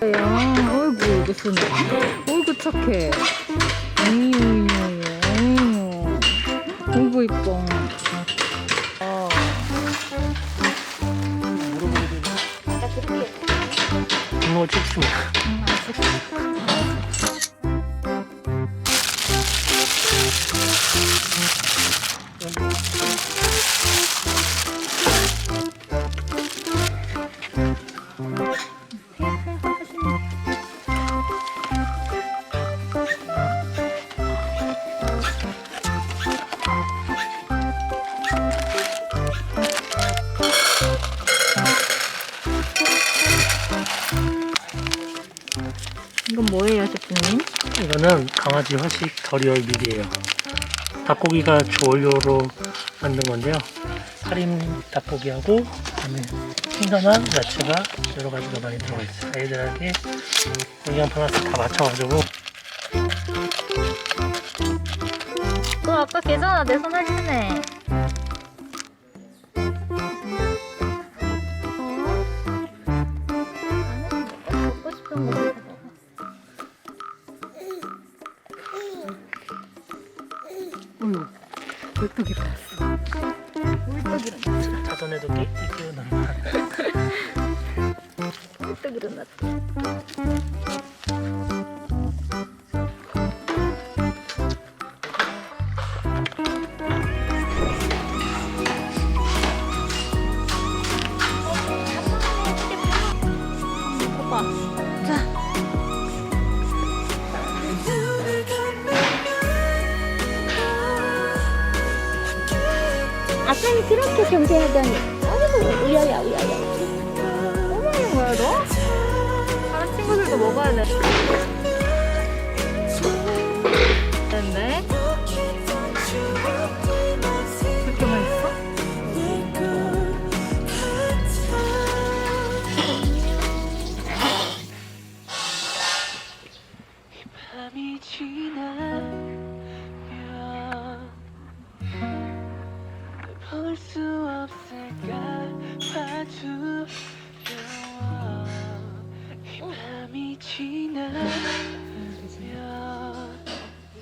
야, 어이구, 이거 쓰네. 어이구, 착해. 어이구, 어이구, 어이구, 이뻐. 어. 분노 찍습 이건 뭐예요, 셰프님? 이거는 강아지 화식 덜이얼 밀이에요. 닭고기가 주원료로 만든 건데요. 살림 닭고기하고 그다음에 신선한 야채가 여러 가지가 많이 들어가 있어요. 아이들에게 영양 밸런스 다 맞춰가지고 너 아까 계잖아, 내 손을 쓰네. 먹고 싶은 거 어. 어휴, 물떡이 일어났어. 물떡이 일어났어. 자전에도 끼- 끼우는 맛. 물떡이 일어났어. 아까는 그렇게 경계하더니 아이고 우야야 우야야 뭐 거야 너? 다른 친구들도 먹어야 돼.